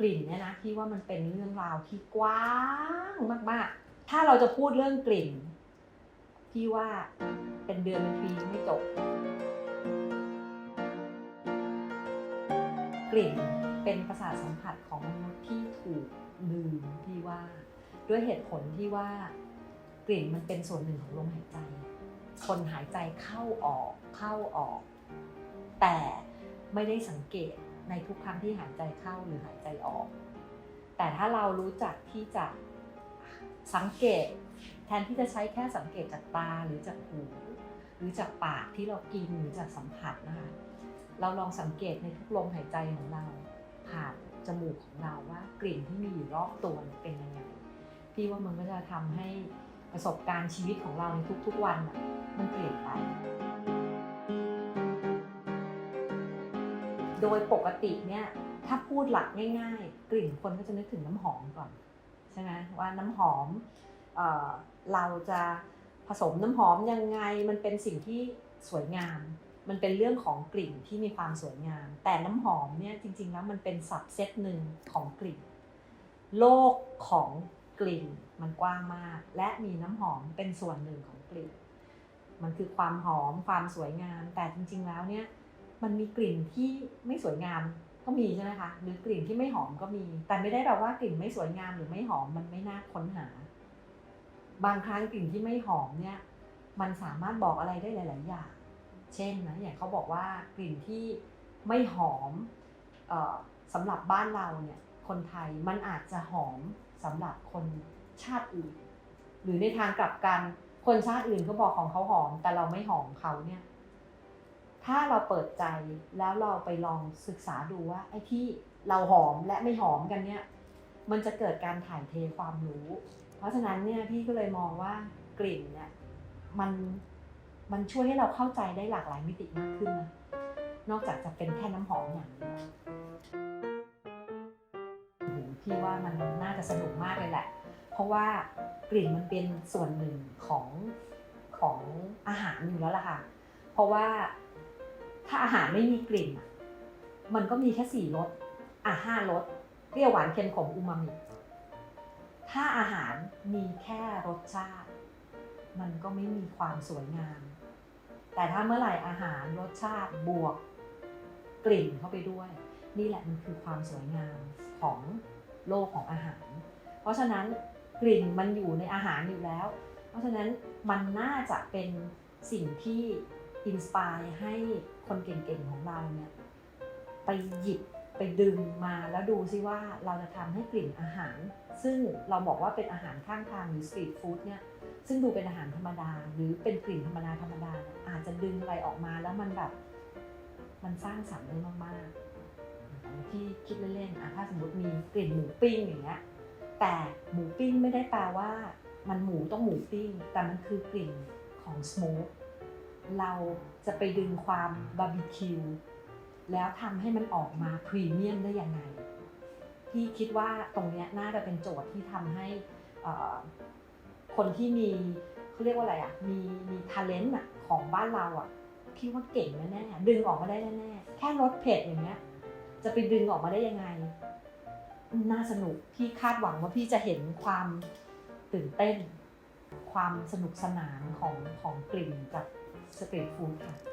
กลิ่นเนี่ยนะพี่ว่ามันเป็นเรื่องราวที่กว้างมากๆ ถ้าเราจะพูดเรื่องกลิ่น พี่ว่าเป็นเดือนเป็นปีไม่จบ กลิ่นเป็นประสาทสัมผัสของมนุษย์ที่ถูกลืมพี่ว่าด้วยเหตุผลที่ว่ากลิ่นมันเป็นส่วนหนึ่งของลมหายใจ คนหายใจเข้าออกเข้าออก แต่ไม่ได้สังเกต ในทุกครั้งที่หายใจเข้าหรือหายใจออก แต่ถ้าเรารู้จักที่จะสังเกต แทนที่จะใช้แค่สังเกตจากตาหรือจากหู หรือจากปากที่เรากินหรือจากสัมผัสนะคะเราลองสังเกตในทุกลมหายใจของเรา ผ่านจมูกของเราว่ากลิ่นที่มีอยู่รอบตัวเป็นยังไงพี่ว่ามันก็จะทำให้ประสบการณ์ชีวิตของเราในทุกๆวันมันเปลี่ยนไป โดยปกติเนี่ยถ้าพูดหลักง่าย ๆ กลิ่นคนก็จะนึกถึงน้ำหอมก่อนใช่ไหมว่าน้ำหอมเออเราจะผสมน้ำหอมยังไงมันเป็นสิ่งที่สวยงาม มันเป็นเรื่องของกลิ่นที่มีความสวยงาม แต่น้ำหอมเนี่ยจริงๆแล้วมันเป็นสับเซตหนึ่งของกลิ่น โลกของกลิ่นมันกว้างมาก และมีน้ำหอมเป็นส่วนหนึ่งของกลิ่น มันคือความหอมความสวยงาม แต่จริง ๆแล้วเนี่ย มันมีกลิ่นที่ไม่สวยงามก็มีใช่ไหมคะหรือกลิ่นที่ไม่หอมก็มี แต่ไม่ได้แปลว่ากลิ่นไม่สวยงามหรือไม่หอมมันไม่น่าค้นหา บางครั้งกลิ่นที่ไม่หอมเนี่ย มันสามารถบอกอะไรได้หลาย ๆ อย่าง เช่นนะอย่างเขาบอกว่ากลิ่นที่ไม่หอมออสำหรับบ้านเราเนี่ยคนไทยมันอาจจะหอมสำหรับคนชาติอื่น หรือในทางกลับกันคนชาติอื่นเขาบอกของเขาหอม แต่เราไม่หอมเขาเนี่ย ถ้าเราเปิดใจแล้วเราไปลองศึกษาดูว่าไอ้ที่เราหอมและไม่หอมกันเนี่ยมันจะเกิดการถ่ายเทความรู้ เพราะฉะนั้นเนี่ยพี่ก็เลยมองว่ากลิ่นเนี่ยมันมันช่วยให้เราเข้าใจได้หลากหลายมิติมากขึ้นนะนอกจากจะเป็นแค่น้ำหอมอย่างเดียวพี่ว่ามันน่าจะสนุกมากเลยแหละ เพราะว่ากลิ่นมันเป็นส่วนหนึ่งของของอาหารอยู่แล้วล่ะค่ะ เพราะว่า ถ้าอาหารไม่มีกลิ่น มันก็มีแค่สี่รสอะห้ารสเปรี้ยวหวานเค็มขมอูมามิ ถ้าอาหารมีแค่รสชาติ มันก็ไม่มีความสวยงาม แต่ถ้าเมื่อไหร่อาหารรสชาติบวกกลิ่นเข้าไปด้วย นี่แหละมันคือความสวยงามของโลกของอาหาร เพราะฉะนั้นกลิ่นมันอยู่ในอาหารอยู่แล้ว เพราะฉะนั้นมันน่าจะเป็นสิ่งที่ อินสปายให้คนเก่งๆของเราเนี่ยไปหยิบไปดึงมาแล้วดูซิว่าเราจะทำให้กลิ่นอาหาร ซึ่งเราบอกว่าเป็นอาหารข้างทางหรือสตรีทฟู้ดเนี่ยซึ่งดูเป็นอาหารธรรมดา หรือเป็นกลิ่นธรรมดาธรรมดาเนี่ยอาจจะดึงอะไรออกมาแล้วมันแบบมันสร้างสรรค์ได้มากๆที่คิดเล่นๆอะถ้าสมมติมีกลิ่นหมูปิ้งอย่างเงี้ยแต่หมูปิ้งไม่ได้แปลว่า มันหมูต้องหมูปิ้ง แต่มันคือกลิ่นของสโมก เราจะไปดึงความบาร์บีคิวแล้วทำให้มันออกมาพรีเมียมได้ยังไงพี่คิดว่าตรงเนี้ยน่าจะเป็นโจทย์ที่ทำให้คนที่มีเขาเรียกว่าอะไรอะมีมีท ALENT อะของบ้านเราอะพี่ว่าเก่งแน่ๆดึงออกมาได้แน่ๆแค่รสเผ็ดอย่างเงี้ยจะไปดึงออกมาได้ยังไง น่าสนุกพี่คาดหวังว่าพี่จะเห็นความตื่นเต้น ความสนุกสนานของของกลิ่นจากส ตรีทฟู้ดค่ะ